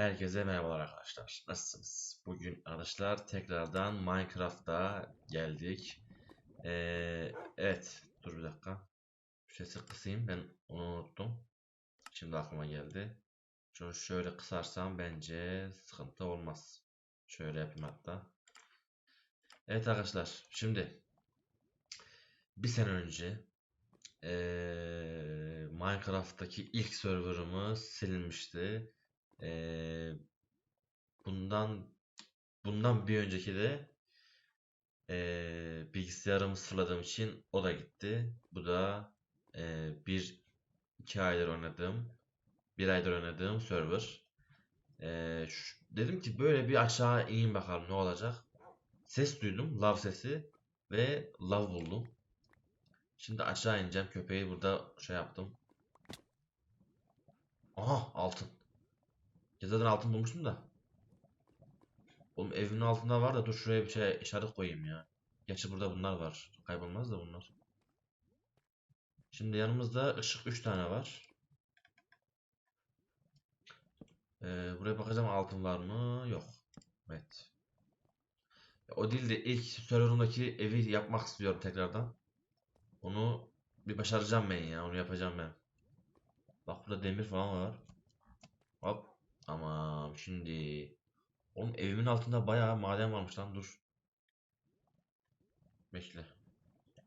Herkese merhabalar arkadaşlar. Nasılsınız? Bugün arkadaşlar tekrardan Minecraft'a geldik. Ee, evet, dur bir dakika. Sesi kısayım, ben onu unuttum. Şimdi aklıma geldi. Şunu şöyle kısarsam bence sıkıntı olmaz. Şöyle yapayım hatta. Evet arkadaşlar, şimdi bir sene önce ee, Minecraft'taki ilk serverımız silinmişti. Ee, bundan bundan bir önceki de ee, bilgisayarımı sıfırladığım için o da gitti. Bu da ee, bir iki aydır oynadığım bir aydır oynadığım server. Ee, şu- dedim ki böyle bir aşağı ineyim bakalım ne olacak. Ses duydum, lav sesi ve lav buldum. Şimdi aşağı ineceğim. Köpeği burada şey yaptım. Aha altın. Ya zaten altın bulmuştum da. Oğlum evimin altında var da dur şuraya bir şey işaret koyayım ya. Gerçi burada bunlar var. Kaybolmaz da bunlar. Şimdi yanımızda ışık 3 tane var. Ee, buraya bakacağım altın var mı? Yok. Evet. O değil de ilk serverımdaki evi yapmak istiyorum tekrardan. Onu bir başaracağım ben ya. Onu yapacağım ben. Bak burada demir falan var. Hop. Tamam şimdi. Oğlum evimin altında bayağı maden varmış lan dur. Bekle.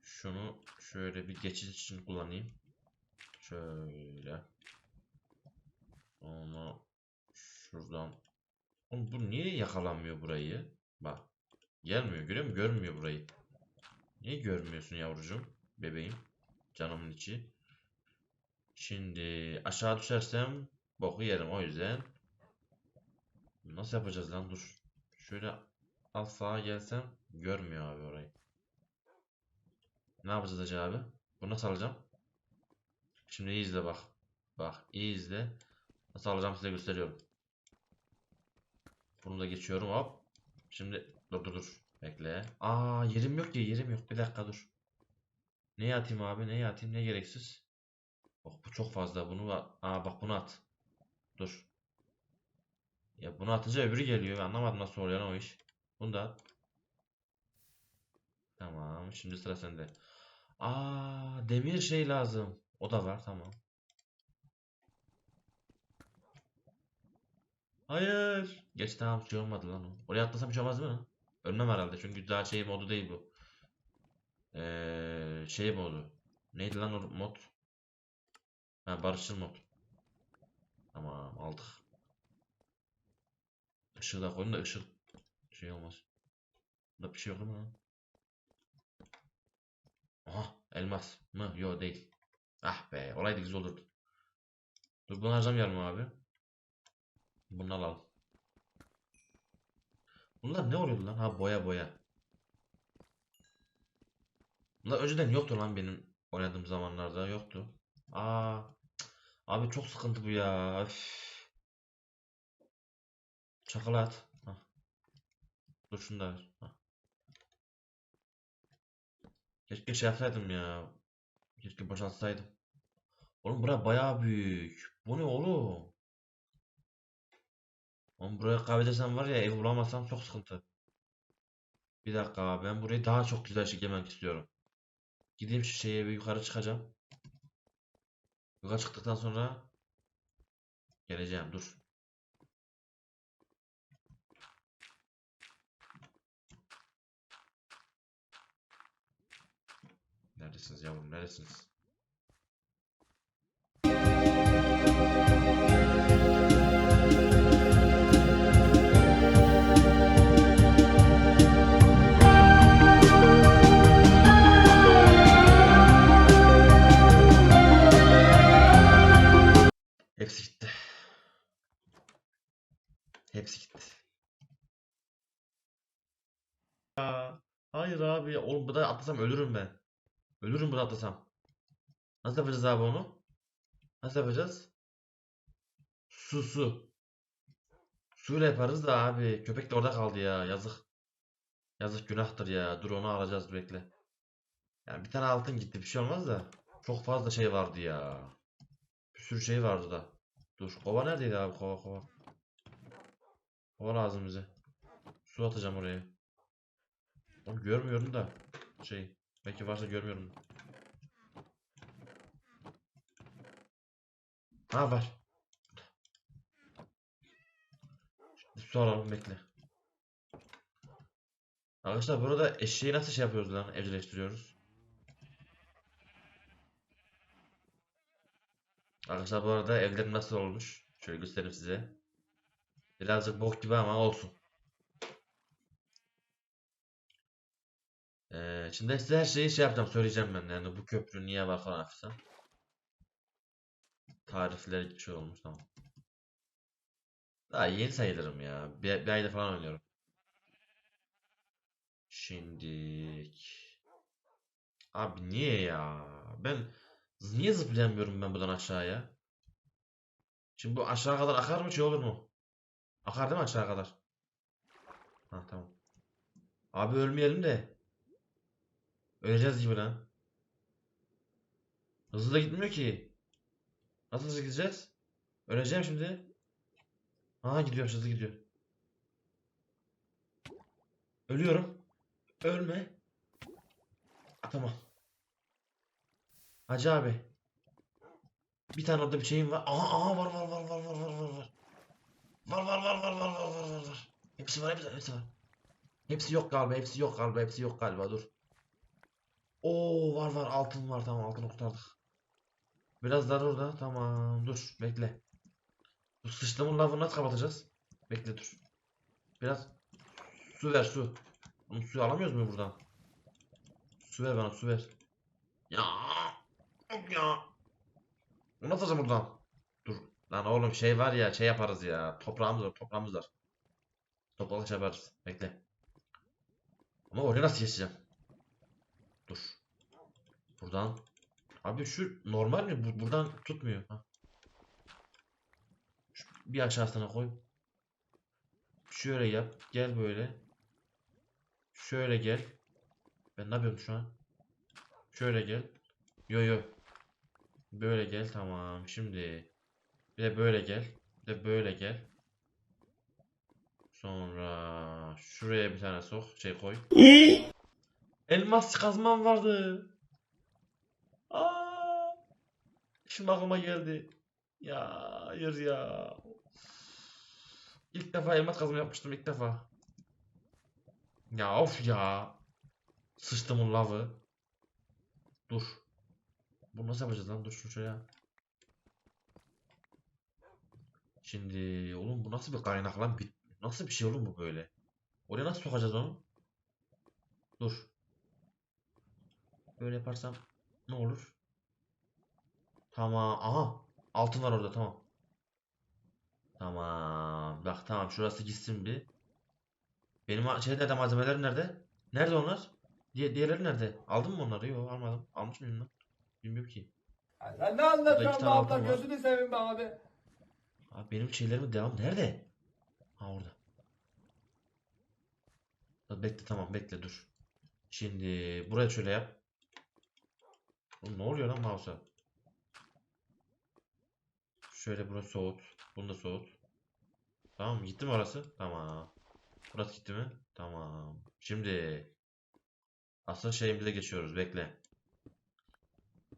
Şunu şöyle bir geçiş için kullanayım. Şöyle. Onu şuradan. Oğlum bu niye yakalanmıyor burayı? Bak. Gelmiyor görüyor musun? Görmüyor burayı. Niye görmüyorsun yavrucuğum? Bebeğim. Canımın içi. Şimdi aşağı düşersem boku yerim o yüzden. Nasıl yapacağız lan dur. Şöyle al sağa gelsem görmüyor abi orayı. Ne yapacağız Hacı abi? Bunu nasıl alacağım? Şimdi iyi izle bak. Bak iyi izle. Nasıl alacağım size gösteriyorum. Bunu da geçiyorum hop. Şimdi dur dur dur. Bekle. Aa yerim yok ya yerim yok. Bir dakika dur. Neye atayım abi? Neye atayım? Ne gereksiz? Bak bu çok fazla. Bunu at. Aa bak bunu at. Dur. Ya bunu atınca öbürü geliyor. Anlamadım nasıl oluyor o iş. Bunu da at. Tamam. Şimdi sıra sende. Aa demir şey lazım. O da var. Tamam. Hayır. Geç tamam şey olmadı lan o. Oraya atlasam bir şey olmaz mı? Ölmem herhalde. Çünkü daha şey modu değil bu. Ee, şey modu. Neydi lan o mod? Ha barışçıl mod. Tamam aldık. Işığı da koyun da ışık şey olmaz. Burada bir şey yok değil lan? Aha elmas mı? Yok değil. Ah be olaydı güzel olurdu. Dur bunu harcamayalım abi. Bunu alalım. Bunlar ne oluyordu lan? Ha boya boya. Bunlar önceden yoktu lan benim oynadığım zamanlarda yoktu. Aa, abi çok sıkıntı bu ya. Üf. Çakal at. Hah. Dur şunu da ver. Hah. Keşke şey yapsaydım ya. Keşke boşaltsaydım. Oğlum bura bayağı büyük. Bu ne oğlum? Oğlum buraya kaybedersem var ya ev bulamazsam çok sıkıntı. Bir dakika ben burayı daha çok güzel şekillemek istiyorum. Gideyim şu şeye bir yukarı çıkacağım. Yukarı çıktıktan sonra geleceğim dur. Neredesiniz yavrum neredesiniz? Hepsi gitti. Hepsi gitti. Ya, hayır abi. Oğlum burada atlasam ölürüm ben. Ölürüm burada atlasam. Nasıl yapacağız abi onu? Nasıl yapacağız? Su su. Suyla yaparız da abi. Köpek de orada kaldı ya. Yazık. Yazık günahtır ya. Dur onu alacağız bekle. Yani bir tane altın gitti. Bir şey olmaz da. Çok fazla şey vardı ya. Bir sürü şey vardı da. Dur. Kova neredeydi abi? Kova kova. Hava lazım bize. Su atacağım oraya. Oğlum görmüyorum da. Şey. Belki varsa görmüyorum. Ha var. Su alalım bekle. Arkadaşlar burada eşeği nasıl şey yapıyoruz lan? Evcilleştiriyoruz. Arkadaşlar bu arada evlerim nasıl olmuş? Şöyle göstereyim size. Birazcık bok gibi ama olsun. Ee, şimdi size her şeyi şey yapacağım, söyleyeceğim ben. Yani bu köprü niye var falan filan. Tarifler şey olmuş tamam. Daha yeni sayılırım ya. Bir, bir ayda falan oynuyorum. Şimdik. Abi niye ya? Ben niye zıplayamıyorum ben buradan aşağıya? Şimdi bu aşağı kadar akar mı şey olur mu? Akar değil mi aşağı kadar? Ha tamam. Abi ölmeyelim de. Öleceğiz gibi lan. Hızlı da gitmiyor ki. Nasıl hızlı gideceğiz? Öleceğim şimdi. Aha gidiyor hızlı gidiyor. Ölüyorum. Ölme. Ha, tamam. Hacı abi. Bir tane orada bir şeyim var. Aha, aha var var var var var var var var. Var var var var var var var var var. Hepsi var hepsi, hepsi var. Hepsi yok galiba hepsi yok galiba hepsi yok galiba dur. Oo var var altın var tamam altını kurtardık. Biraz daha orada tamam dur bekle. Bu sıçtığımın lavını nasıl kapatacağız? Bekle dur. Biraz su ver su. Oğlum suyu alamıyoruz mu buradan? Su ver bana su ver. Ya. Ya. Bunu atacağım buradan. Dur. Lan oğlum şey var ya şey yaparız ya. Toprağımız var toprağımız var. Toprakla yaparız. Bekle. Ama oraya nasıl geçeceğim? Dur. Buradan. Abi şu normal mi? Bu, buradan tutmuyor. Ha. Şu bir aşağısına koy. Şöyle yap. Gel böyle. Şöyle gel. Ben ne yapıyorum şu an? Şöyle gel. Yo yo. Böyle gel tamam. Şimdi bir de böyle gel. Bir de böyle gel. Sonra şuraya bir tane sok. Şey koy. Elmas kazmam vardı. Aa! Şimdi aklıma geldi. Ya hayır ya. İlk defa elmas kazma yapmıştım ilk defa. Ya of ya. Sıçtımın lavı. Dur. Bunu nasıl yapacağız lan? Dur şuraya. Şimdi oğlum bu nasıl bir kaynak lan? Nasıl bir şey oğlum bu böyle? Oraya nasıl sokacağız onu? Dur. Böyle yaparsam ne olur? Tamam. Aha. Altın var orada tamam. Tamam. Bak tamam şurası gitsin bir. Benim şey nerede malzemelerim nerede? Nerede onlar? Diye diğerleri nerede? Aldın mı onları? Yok almadım. Almış mıyım lan? Bilmiyorum ki. Sen ne anlatıyorsun be abla gözünü seveyim be abi. Abi benim şeylerimin devam nerede? Ha orada. Bekle tamam bekle dur. Şimdi buraya şöyle yap. Oğlum ne oluyor lan mouse'a? Şöyle burası soğut. Bunu da soğut. Tamam? Gitti mi orası? Tamam. Burası gitti mi? Tamam. Şimdi asıl şeyimize geçiyoruz. Bekle.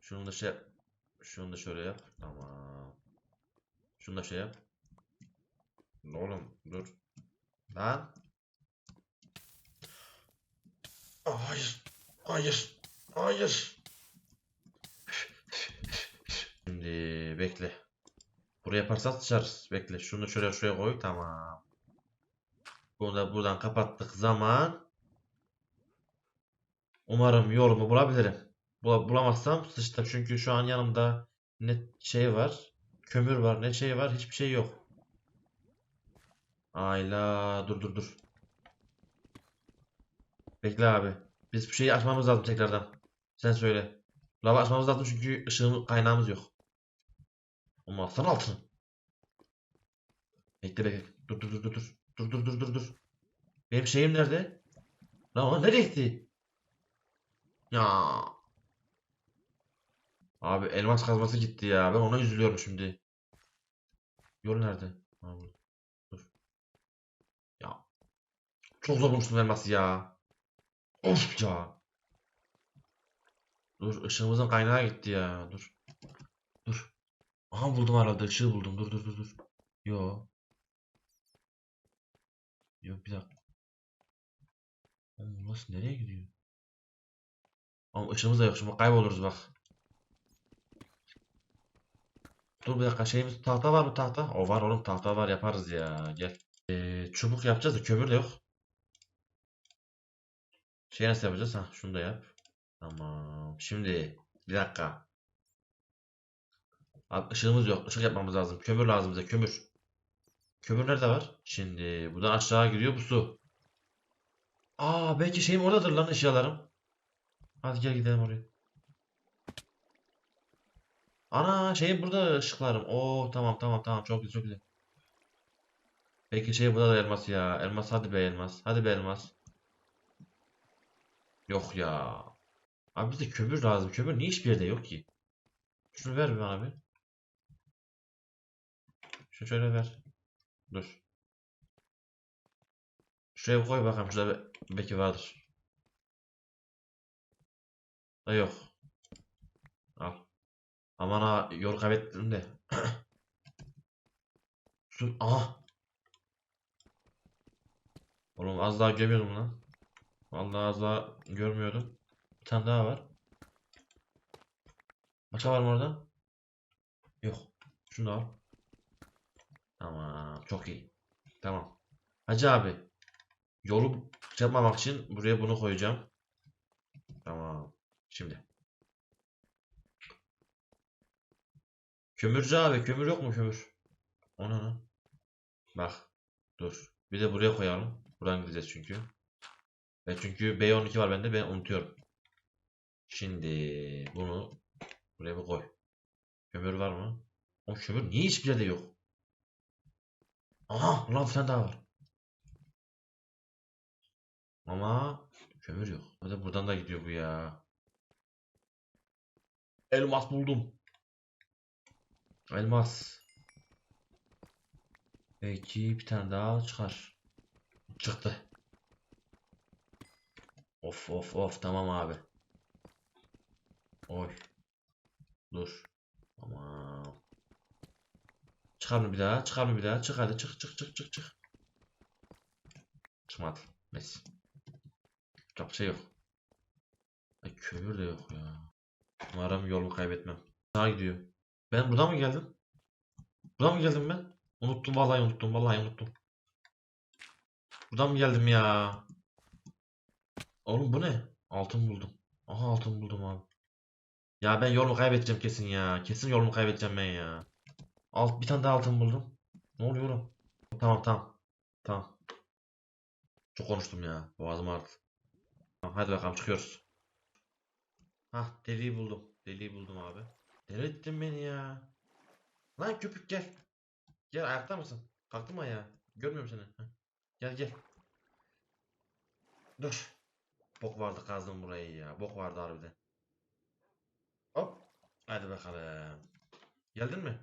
Şunu da şey şunu da şöyle yap. Tamam. Şunu da şey yap. Oğlum dur. Lan. Hayır. Hayır. Hayır. Şimdi bekle. Buraya yaparsak sıçarız. Bekle. Şunu şöyle şuraya koy. Tamam. Bunu da buradan kapattık zaman umarım yolumu bulabilirim. Bula- bulamazsam sıçtım. Çünkü şu an yanımda ne şey var, kömür var, ne şey var, hiçbir şey yok. Ayla dur dur dur. Bekle abi. Biz bir şeyi açmamız lazım tekrardan. Sen söyle. Lava açmamız lazım çünkü ışığın kaynağımız yok. Ama alsana altını. Bekle bekle. Dur dur dur dur dur. Dur dur dur dur dur. Benim şeyim nerede? Lan o nereye gitti? Ya. Abi elmas kazması gitti ya. Ben ona üzülüyorum şimdi. Yol nerede? Ha. Dur. Çok zor bulmuştum elması ya. Of ya. Dur ışığımızın kaynağı gitti ya. Dur. Aha buldum herhalde ışığı buldum. Dur dur dur dur. Yo. Yok bir dakika. Oğlum burası nereye gidiyor? Ama ışığımız da yok. Şimdi kayboluruz bak. Dur bir dakika şeyimiz tahta var mı tahta? O var oğlum tahta var yaparız ya. Gel. Ee, çubuk yapacağız da kömür de yok. Şey nasıl yapacağız? Ha şunu da yap. Tamam. Şimdi bir dakika. Abi ışığımız yok. Işık yapmamız lazım. Kömür lazım bize. Kömür. Kömür nerede var? Şimdi buradan aşağı gidiyor bu su. Aa belki şeyim oradadır lan eşyalarım. Hadi gel gidelim oraya. Ana şeyim burada ışıklarım. Oo tamam tamam tamam çok güzel çok güzel. Belki şey burada da elmas ya. Elmas hadi be elmas. Hadi be elmas. Yok ya. Abi bize kömür lazım. Kömür niye hiçbir yerde yok ki? Şunu ver bana bir. Şunu şöyle ver. Dur. Şuraya koy bakalım. Şurada be- belki vardır. Da yok. Al. Aman ha yol kaybettim de. Su aha. Oğlum az daha görmüyordum lan. Vallahi az daha görmüyordum. Bir tane daha var. Başka var mı orada? Yok. Şunu da al. Tamam. Çok iyi. Tamam. Hacı abi. Yolu yapmamak için buraya bunu koyacağım. Tamam. Şimdi. Kömürcü abi. Kömür yok mu kömür? Ona ne? Bak. Dur. Bir de buraya koyalım. Buradan gideceğiz çünkü. Ve çünkü B12 var bende. Ben unutuyorum. Şimdi bunu buraya bir koy. Kömür var mı? O kömür niye hiçbir yerde yok? Aha lan bir tane daha var. Ama kömür yok. Hadi buradan da gidiyor bu ya. Elmas buldum. Elmas. Belki bir tane daha çıkar. Çıktı. Of of of tamam abi. Oy. Dur. Tamam. Çıkar mı bir daha? Çıkar mı bir daha? Çık hadi çık çık çık çık çık. Çıkmadı. Neyse. Çok şey yok. Ay, kömür de yok ya. Umarım yolumu kaybetmem. Sağa gidiyor. Ben buradan mı geldim? Buradan mı geldim ben? Unuttum vallahi unuttum vallahi unuttum. Buradan mı geldim ya? Oğlum bu ne? Altın buldum. Aha altın buldum abi. Ya ben yolumu kaybedeceğim kesin ya. Kesin yolumu kaybedeceğim ben ya. Alt bir tane daha altın buldum. Ne oluyor oğlum? Tamam tamam. Tamam. Çok konuştum ya. Boğazım ağrıdı. Tamam hadi bakalım çıkıyoruz. Hah deliği buldum. Deliği buldum abi. Deli ettin beni ya. Lan köpük gel. Gel ayakta mısın? Kalktın mı ayağa? Görmüyorum seni. Heh. Gel gel. Dur. Bok vardı kazdım burayı ya. Bok vardı harbiden. Hop. Hadi bakalım. Geldin mi?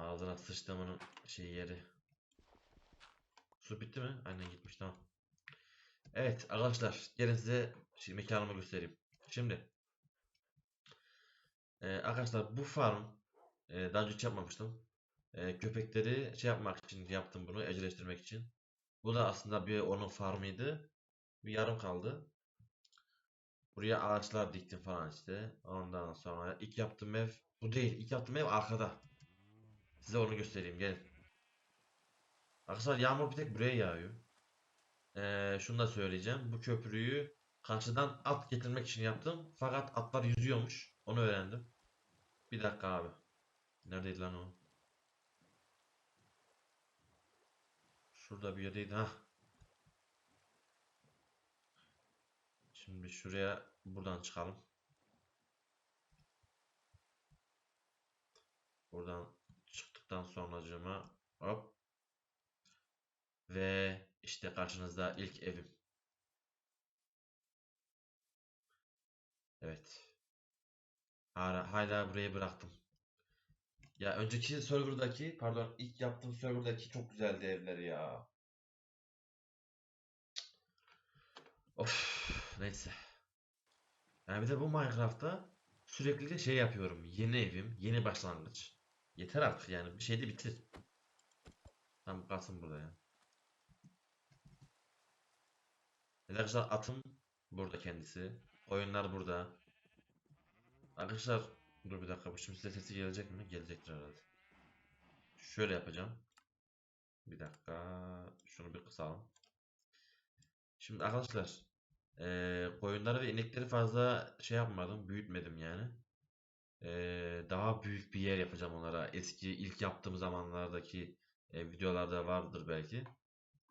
Ağzına sıçtığımın şey yeri. Su bitti mi? Aynen gitmiş tamam. Evet arkadaşlar gelin size şey, mekanımı göstereyim. Şimdi e, arkadaşlar bu farm e, daha önce hiç yapmamıştım. E, köpekleri şey yapmak için yaptım bunu evcilleştirmek için. Bu da aslında bir onun farmıydı. Bir yarım kaldı. Buraya ağaçlar diktim falan işte. Ondan sonra ilk yaptığım ev bu değil. İlk yaptığım ev arkada. Size onu göstereyim gelin. Arkadaşlar yağmur bir tek buraya yağıyor. Ee, şunu da söyleyeceğim. Bu köprüyü karşıdan at getirmek için yaptım. Fakat atlar yüzüyormuş. Onu öğrendim. Bir dakika abi. Neredeydi lan o? Şurada bir yerdeydi. ha. Şimdi şuraya buradan çıkalım. Buradan yaptıktan sonracığıma hop ve işte karşınızda ilk evim. Evet. Hala, hala burayı bıraktım. Ya önceki serverdaki pardon ilk yaptığım serverdaki çok güzeldi evleri ya. Of neyse. Yani bir de bu Minecraft'ta sürekli şey yapıyorum. Yeni evim, yeni başlangıç. Yeter artık yani bir şey de bitir. Tam kalsın burada ya. Arkadaşlar atım burada kendisi. Oyunlar burada. Arkadaşlar dur bir dakika bu şimdi size sesi gelecek mi? Gelecektir herhalde. Şöyle yapacağım. Bir dakika. Şunu bir kısalım. Şimdi arkadaşlar eee koyunları ve inekleri fazla şey yapmadım. Büyütmedim yani. Eee, daha büyük bir yer yapacağım onlara. Eski ilk yaptığım zamanlardaki e, videolarda vardır belki.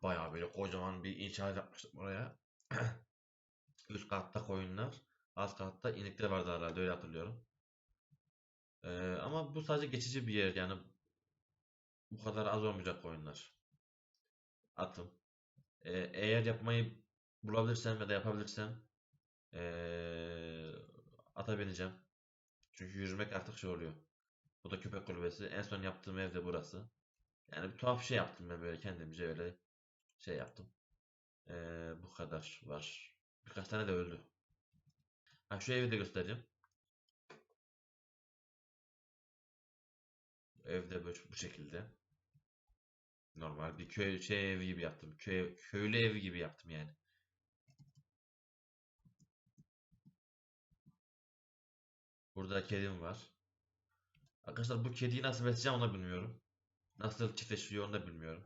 Bayağı böyle kocaman bir inşaat yapmıştım oraya. Üst katta koyunlar, alt katta inekler vardı herhalde öyle hatırlıyorum. Eee, ama bu sadece geçici bir yer yani bu kadar az olmayacak koyunlar. Atım. Eee, eğer yapmayı bulabilirsem ya da yapabilirsem eee ata bineceğim. Çünkü yürümek artık şey oluyor. Bu da köpek kulübesi. En son yaptığım ev de burası. Yani bir tuhaf şey yaptım ben böyle kendimce öyle şey yaptım. Eee, bu kadar var. Birkaç tane de öldü. Ha şu evi de göstereceğim. Evde böyle bu şekilde. Normal bir köy şey evi gibi yaptım. Köy, köylü evi gibi yaptım yani. Burada kedim var. Arkadaşlar bu kediyi nasıl besleyeceğim onu bilmiyorum. Nasıl çiftleşiyor onu da bilmiyorum.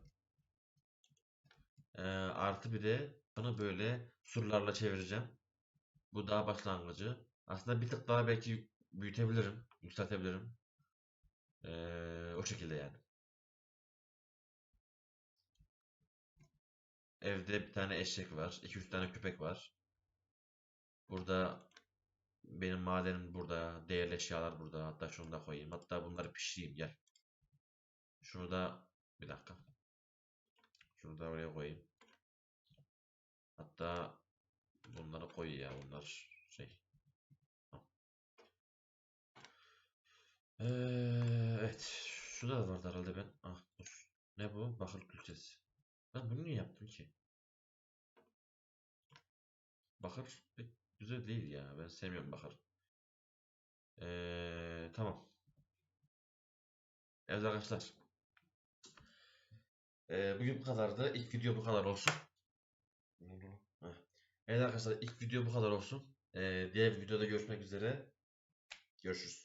Ee, artı bir de bunu böyle surlarla çevireceğim. Bu daha başlangıcı. Aslında bir tık daha belki büyütebilirim, yükseltebilirim. Ee, o şekilde yani. Evde bir tane eşek var, 2-3 tane köpek var. Burada benim madenim burada, değerli eşyalar burada. Hatta şunu da koyayım. Hatta bunları pişireyim gel. Şunu da bir dakika. Şunu da oraya koyayım. Hatta bunları koy ya bunlar şey. Ee, evet. Şurada da vardı herhalde ben. Ah dur. Ne bu? Bakır külçesi. Ben bunu niye yaptım ki? Bakır güzel değil ya. Ben sevmiyorum bakır. Ee, tamam. Evet arkadaşlar. Ee, bugün bu kadardı. İlk video bu kadar olsun. Evet arkadaşlar ilk video bu kadar olsun. Ee, diğer videoda görüşmek üzere. Görüşürüz.